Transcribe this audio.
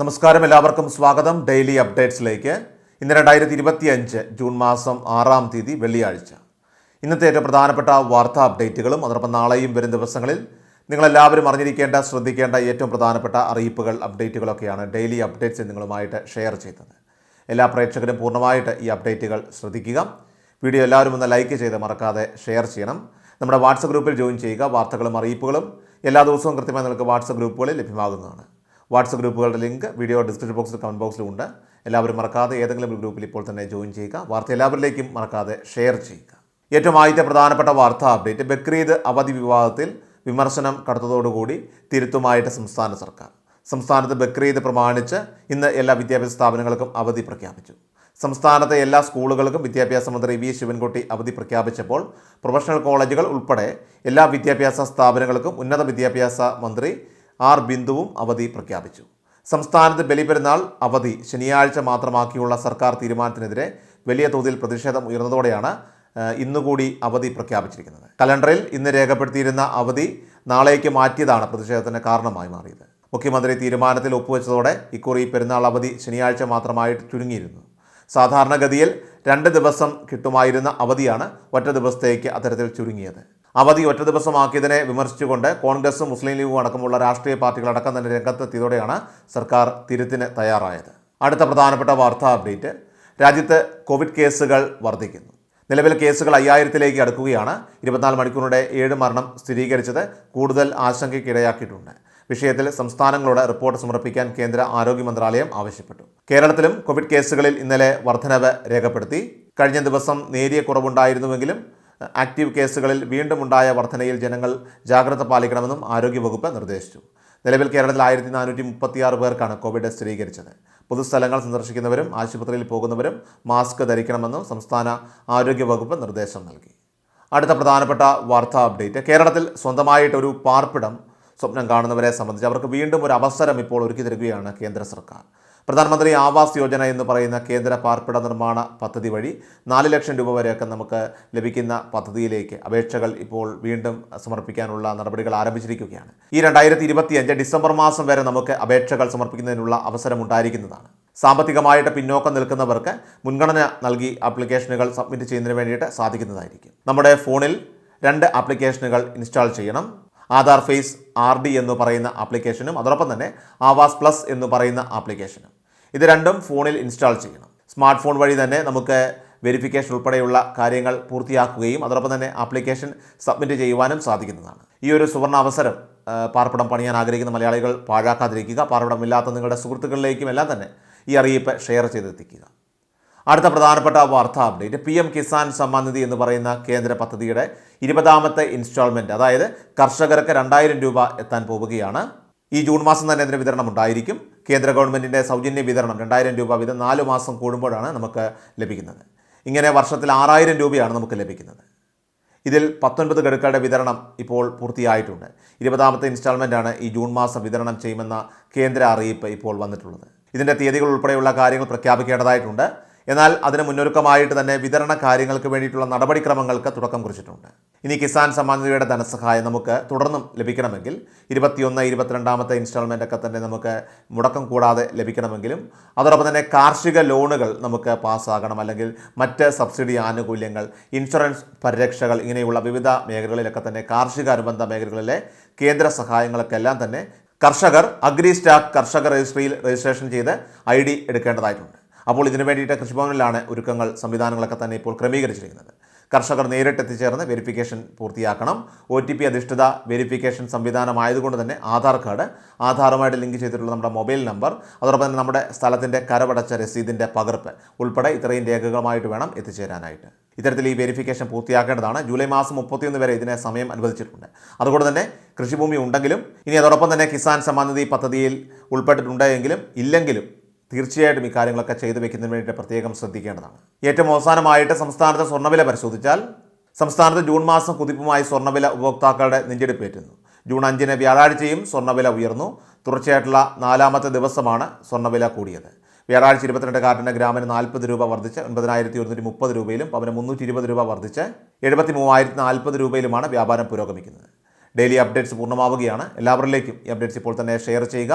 നമസ്കാരം. എല്ലാവർക്കും സ്വാഗതം. ഡെയിലി അപ്ഡേറ്റ്സിലേക്ക്. ഇന്ന് രണ്ടായിരത്തി ഇരുപത്തി അഞ്ച് ജൂൺ മാസം ആറാം തീയതി വെള്ളിയാഴ്ച. ഇന്നത്തെ ഏറ്റവും പ്രധാനപ്പെട്ട വാർത്താ അപ്ഡേറ്റുകളും അതോടൊപ്പം നാളെയും വരും ദിവസങ്ങളിൽ നിങ്ങളെല്ലാവരും അറിഞ്ഞിരിക്കേണ്ട ശ്രദ്ധിക്കേണ്ട ഏറ്റവും പ്രധാനപ്പെട്ട അറിയിപ്പുകൾ അപ്ഡേറ്റുകളൊക്കെയാണ് ഡെയിലി അപ്ഡേറ്റ്സ് നിങ്ങളുമായിട്ട് ഷെയർ ചെയ്തത്. എല്ലാ പ്രേക്ഷകരും പൂർണമായിട്ട് ഈ അപ്ഡേറ്റുകൾ ശ്രദ്ധിക്കുക. വീഡിയോ എല്ലാവരും ഒന്ന് ലൈക്ക് ചെയ്ത് മറക്കാതെ ഷെയർ ചെയ്യണം. നമ്മുടെ വാട്സപ്പ് ഗ്രൂപ്പിൽ ജോയിൻ ചെയ്യുക. വാർത്തകളും അറിയിപ്പുകളും എല്ലാ ദിവസവും കൃത്യമായി നിങ്ങൾക്ക് വാട്സപ്പ് ഗ്രൂപ്പുകളിൽ ലഭ്യമാകുന്നതാണ്. വാട്സപ്പ് ഗ്രൂപ്പുകളുടെ ലിങ്ക് വീഡിയോ ഡിസ്ക്രിപ്ഷൻ ബോക്സിൽ കമന്റ് ബോക്സിലും ഉണ്ട്. എല്ലാവരും മറക്കാതെ ഏതെങ്കിലും ഒരു ഗ്രൂപ്പിൽ ഇപ്പോൾ തന്നെ ജോയിൻ ചെയ്യുക. വാർത്ത എല്ലാവരിലേക്കും മറക്കാതെ ഷെയർ ചെയ്യുക. ഏറ്റവും ആദ്യത്തെ പ്രധാനപ്പെട്ട വാർത്താ അപ്ഡേറ്റ്. ബക്രീദ് അവധി വിവാദത്തിൽ വിമർശനം കടത്തതോടുകൂടി തിരുത്തുമായിട്ട് സംസ്ഥാന സർക്കാർ. സംസ്ഥാനത്ത് ബക്രീദ് പ്രമാണിച്ച് ഇന്ന് എല്ലാ വിദ്യാഭ്യാസ സ്ഥാപനങ്ങൾക്കും അവധി പ്രഖ്യാപിച്ചു. സംസ്ഥാനത്തെ എല്ലാ സ്കൂളുകൾക്കും വിദ്യാഭ്യാസ മന്ത്രി വി ശിവൻകുട്ടി അവധി പ്രഖ്യാപിച്ചപ്പോൾ പ്രൊഫഷണൽ കോളേജുകൾ ഉൾപ്പെടെ എല്ലാ വിദ്യാഭ്യാസ സ്ഥാപനങ്ങൾക്കും ഉന്നത വിദ്യാഭ്യാസ മന്ത്രി ആർ ബിന്ദുവും അവധി പ്രഖ്യാപിച്ചു. സംസ്ഥാനത്ത് ബലിപെരുന്നാൾ അവധി ശനിയാഴ്ച മാത്രമാക്കിയുള്ള സർക്കാർ തീരുമാനത്തിനെതിരെ വലിയ തോതിൽ പ്രതിഷേധം ഉയർന്നതോടെയാണ് ഇന്നുകൂടി അവധി പ്രഖ്യാപിച്ചിരിക്കുന്നത്. കലണ്ടറിൽ ഇന്ന് രേഖപ്പെടുത്തിയിരുന്ന അവധി നാളേക്ക് മാറ്റിയതാണ് പ്രതിഷേധത്തിന് കാരണമായി മാറിയത്. മുഖ്യമന്ത്രി തീരുമാനത്തിൽ ഒപ്പുവെച്ചതോടെ ഇക്കുറി പെരുന്നാൾ അവധി ശനിയാഴ്ച മാത്രമായിട്ട് ചുരുങ്ങിയിരുന്നു. സാധാരണഗതിയിൽ രണ്ട് ദിവസം കിട്ടുമായിരുന്ന അവധിയാണ് ഒറ്റ ദിവസത്തേക്ക് അത്തരത്തിൽ ചുരുങ്ങിയത്. അവധി ഒറ്റ ദിവസമാക്കിയതിനെ വിമർശിച്ചുകൊണ്ട് കോൺഗ്രസും മുസ്ലിം ലീഗും അടക്കമുള്ള രാഷ്ട്രീയ പാർട്ടികൾ അടക്കം തന്നെ രംഗത്തെത്തിയതോടെയാണ് സർക്കാർ തിരുത്തിന് തയ്യാറായത്. അടുത്ത പ്രധാനപ്പെട്ട വാർത്താ അപ്ഡേറ്റ്. രാജ്യത്ത് കോവിഡ് കേസുകൾ വർദ്ധിക്കുന്നു. നിലവിൽ കേസുകൾ അയ്യായിരത്തിലേക്ക് അടുക്കുകയാണ്. ഇരുപത്തിനാല് മണിക്കൂറിനിടെ ഏഴ് മരണം സ്ഥിരീകരിച്ചത് കൂടുതൽ ആശങ്കയ്ക്കിടയാക്കിയിട്ടുണ്ട്. വിഷയത്തിൽ സംസ്ഥാനങ്ങളോട് റിപ്പോർട്ട് സമർപ്പിക്കാൻ കേന്ദ്ര ആരോഗ്യ മന്ത്രാലയം ആവശ്യപ്പെട്ടു. കേരളത്തിലും കോവിഡ് കേസുകളിൽ ഇന്നലെ വർധനവ് രേഖപ്പെടുത്തി. കഴിഞ്ഞ ദിവസം നേരിയ കുറവുണ്ടായിരുന്നുവെങ്കിലും ആക്റ്റീവ് കേസുകളിൽ വീണ്ടും ഉണ്ടായ വർധനയിൽ ജനങ്ങൾ ജാഗ്രത പാലിക്കണമെന്നും ആരോഗ്യവകുപ്പ് നിർദ്ദേശിച്ചു. നിലവിൽ കേരളത്തിൽ ആയിരത്തി നാനൂറ്റി മുപ്പത്തിയാറ് പേർക്കാണ് കോവിഡ് സ്ഥിരീകരിച്ചത്. പൊതുസ്ഥലങ്ങൾ സന്ദർശിക്കുന്നവരും ആശുപത്രിയിൽ പോകുന്നവരും മാസ്ക് ധരിക്കണമെന്നും സംസ്ഥാന ആരോഗ്യവകുപ്പ് നിർദ്ദേശം നൽകി. അടുത്ത പ്രധാനപ്പെട്ട വാർത്താ അപ്ഡേറ്റ്. കേരളത്തിൽ സ്വന്തമായിട്ടൊരു പാർപ്പിടം സ്വപ്നം കാണുന്നവരെ സംബന്ധിച്ച് അവർക്ക് വീണ്ടും ഒരു അവസരം ഇപ്പോൾ ഒരുക്കി തരികയാണ് കേന്ദ്ര സർക്കാർ. പ്രധാനമന്ത്രി ആവാസ് യോജന എന്ന് പറയുന്ന കേന്ദ്ര പാർപ്പിട നിർമ്മാണ പദ്ധതി വഴി നാല് ലക്ഷം രൂപ വരെയൊക്കെ നമുക്ക് ലഭിക്കുന്ന പദ്ധതിയിലേക്ക് അപേക്ഷകൾ ഇപ്പോൾ വീണ്ടും സമർപ്പിക്കാനുള്ള നടപടികൾ ആരംഭിച്ചിരിക്കുകയാണ്. ഈ രണ്ടായിരത്തി ഇരുപത്തിയഞ്ച് ഡിസംബർ മാസം വരെ നമുക്ക് അപേക്ഷകൾ സമർപ്പിക്കുന്നതിനുള്ള അവസരം ഉണ്ടായിരിക്കുന്നതാണ് സാമ്പത്തികമായിട്ട് പിന്നോക്കം നിൽക്കുന്നവർക്ക് മുൻഗണന നൽകി ആപ്ലിക്കേഷനുകൾ സബ്മിറ്റ് ചെയ്യുന്നതിന് വേണ്ടിയിട്ട് സാധിക്കുന്നതായിരിക്കും. നമ്മുടെ ഫോണിൽ രണ്ട് ആപ്ലിക്കേഷനുകൾ ഇൻസ്റ്റാൾ ചെയ്യണം. ആധാർ ഫേസ് ആർ ഡി എന്ന് പറയുന്ന ആപ്ലിക്കേഷനും അതോടൊപ്പം തന്നെ ആവാസ് പ്ലസ് എന്ന് പറയുന്ന ആപ്ലിക്കേഷനും. ഇത് രണ്ടും ഫോണിൽ ഇൻസ്റ്റാൾ ചെയ്യണം. സ്മാർട്ട് ഫോൺ വഴി തന്നെ നമുക്ക് വെരിഫിക്കേഷൻ ഉൾപ്പെടെയുള്ള കാര്യങ്ങൾ പൂർത്തിയാക്കുകയും അതോടൊപ്പം തന്നെ ആപ്ലിക്കേഷൻ സബ്മിറ്റ് ചെയ്യുവാനും സാധിക്കുന്നതാണ്. ഈ ഒരു സുവർണ അവസരം പാർപ്പിടം പണിയാൻ ആഗ്രഹിക്കുന്ന മലയാളികൾ പാഴാക്കാതിരിക്കുക പാർപ്പിടമില്ലാത്ത നിങ്ങളുടെ സുഹൃത്തുക്കളിലേക്കും എല്ലാം തന്നെ ഈ അറിയിപ്പ് ഷെയർ ചെയ്തെത്തിക്കുക. അടുത്ത പ്രധാനപ്പെട്ട വാർത്താ update P M Kisan Samman Nidhi എന്ന് പറയുന്ന കേന്ദ്ര പദ്ധതിയുടെ ഇരുപതാമത്തെ ഇൻസ്റ്റാൾമെന്റ് അതായത് കർഷകർക്ക് രണ്ടായിരം രൂപ എത്താൻ പോവുകയാണ്. ഈ ജൂൺ മാസം തന്നെ ഇതിന് വിതരണം ഉണ്ടായിരിക്കും. കേന്ദ്ര ഗവൺമെന്റിന്റെ സൗജന്യ വിതരണം രണ്ടായിരം രൂപ വീതം നാല് മാസം കൂടുമ്പോഴാണ് നമുക്ക് ലഭിക്കുന്നത്. ഇങ്ങനെ വർഷത്തിൽ ആറായിരം രൂപയാണ് നമുക്ക് ലഭിക്കുന്നത്. ഇതിൽ പത്തൊൻപത് ഗഡുക്കളുടെ വിതരണം ഇപ്പോൾ പൂർത്തിയായിട്ടുണ്ട്. ഇരുപതാമത്തെ ഇൻസ്റ്റാൾമെന്റാണ് ഈ ജൂൺ മാസം വിതരണം ചെയ്യുമെന്ന കേന്ദ്ര അറിയിപ്പ് ഇപ്പോൾ വന്നിട്ടുള്ളത്. ഇതിന്റെ തീയതികൾ ഉൾപ്പെടെയുള്ള കാര്യങ്ങൾ പ്രഖ്യാപിക്കേണ്ടതായിട്ടുണ്ട്. എന്നാൽ അതിന് മുന്നൊരുക്കമായിട്ട് തന്നെ വിതരണ കാര്യങ്ങൾക്ക് വേണ്ടിയിട്ടുള്ള നടപടിക്രമങ്ങൾക്ക് തുടക്കം കുറിച്ചിട്ടുണ്ട്. ഇനി കിസാൻ സമ്മാൻ നിധിയുടെ ധനസഹായം നമുക്ക് തുടർന്നും ലഭിക്കണമെങ്കിൽ ഇരുപത്തിയൊന്ന് ഇരുപത്തിരണ്ടാമത്തെ ഇൻസ്റ്റാൾമെന്റ് ഒക്കെ തന്നെ നമുക്ക് മുടക്കം കൂടാതെ ലഭിക്കണമെങ്കിലും അതോടൊപ്പം തന്നെ കാർഷിക ലോണുകൾ നമുക്ക് പാസ്സാകണം. അല്ലെങ്കിൽ മറ്റ് സബ്സിഡി ആനുകൂല്യങ്ങൾ ഇൻഷുറൻസ് പരിരക്ഷകൾ ഇങ്ങനെയുള്ള വിവിധ മേഖലകളിലൊക്കെ തന്നെ കാർഷിക അനുബന്ധ മേഖലകളിലെ കേന്ദ്ര സഹായങ്ങളൊക്കെ എല്ലാം തന്നെ കർഷകർ അഗ്രി സ്റ്റാക്ക് കർഷക രജിസ്ട്രിയിൽ രജിസ്ട്രേഷൻ ചെയ്ത് ഐ ഡി എടുക്കേണ്ടതായിട്ടുണ്ട്. അപ്പോൾ ഇതിനു വേണ്ടിയിട്ട് കൃഷിഭവനിലാണ് ഒരുക്കങ്ങൾ സംവിധാനങ്ങളൊക്കെ തന്നെ ഇപ്പോൾ ക്രമീകരിച്ചിരിക്കുന്നത്. കർഷകർ നേരിട്ട് എത്തിച്ചേർന്ന് വെരിഫിക്കേഷൻ പൂർത്തിയാക്കണം. ഒ ടി പി അധിഷ്ഠിത വെരിഫിക്കേഷൻ സംവിധാനമായതുകൊണ്ട് തന്നെ ആധാർ കാർഡ് ആധാറുമായിട്ട് ലിങ്ക് ചെയ്തിട്ടുള്ള നമ്മുടെ മൊബൈൽ നമ്പർ അതോടൊപ്പം തന്നെ നമ്മുടെ സ്ഥലത്തിന്റെ കരവടച്ച രസീതിന്റെ പകർപ്പ് ഉൾപ്പെടെ ഇത്രയും രേഖകളുമായിട്ട് വേണം എത്തിച്ചേരാനായിട്ട്. ഇത്തരത്തിൽ ഈ വെരിഫിക്കേഷൻ പൂർത്തിയാക്കേണ്ടതാണ്. ജൂലൈ മാസം മുപ്പത്തിയൊന്ന് വരെ ഇതിനെ സമയം അനുവദിച്ചിട്ടുണ്ട്. അതുകൊണ്ട് തന്നെ കൃഷിഭൂമി ഉണ്ടെങ്കിലും ഇനി അതോടൊപ്പം തന്നെ കിസാൻ സമ്മാനിധി പദ്ധതിയിൽ ഉൾപ്പെട്ടിട്ടുണ്ട് എങ്കിലും ഇല്ലെങ്കിലും തീർച്ചയായിട്ടും ഈ കാര്യങ്ങളൊക്കെ ചെയ്തു വെക്കുന്നതിന് വേണ്ടിയിട്ട് പ്രത്യേകം ശ്രദ്ധിക്കേണ്ടതാണ്. ഏറ്റവും അവസാനമായിട്ട് സംസ്ഥാനത്തെ സ്വർണവില പരിശോധിച്ചാൽ സംസ്ഥാനത്ത് ജൂൺ മാസം കുതിപ്പുമായി സ്വർണവില ഉപഭോക്താക്കളുടെ നെഞ്ചെടുപ്പേറ്റുന്നു ജൂൺ അഞ്ചിന് വ്യാഴാഴ്ചയും സ്വർണവില ഉയർന്നു. തുടർച്ചയായിട്ടുള്ള നാലാമത്തെ ദിവസമാണ് സ്വർണവില കൂടിയത്. വ്യാഴാഴ്ച ഇരുപത്തിരണ്ട് കാരറ്റിന് ഗ്രാമിന് നാൽപ്പത് രൂപ വർദ്ധിച്ച് ഒൻപതിനായിരത്തി ഒരുന്നൂറ്റി മുപ്പത് രൂപയിലും പവന് മുന്നൂറ്റി ഇരുപത് രൂപ വർദ്ധിച്ച് എഴുപത്തി മൂവായിരത്തി നാൽപ്പത് രൂപയിലുമാണ് വ്യാപാരം പുരോഗമിക്കുന്നത്. ഡെയിലി അപ്ഡേറ്റ്സ് പൂർണമാവുകയാണ്. എല്ലാവരിലേക്കും ഈ അപ്ഡേറ്റ്സ് ഇപ്പോൾ തന്നെ ഷെയർ ചെയ്യുക.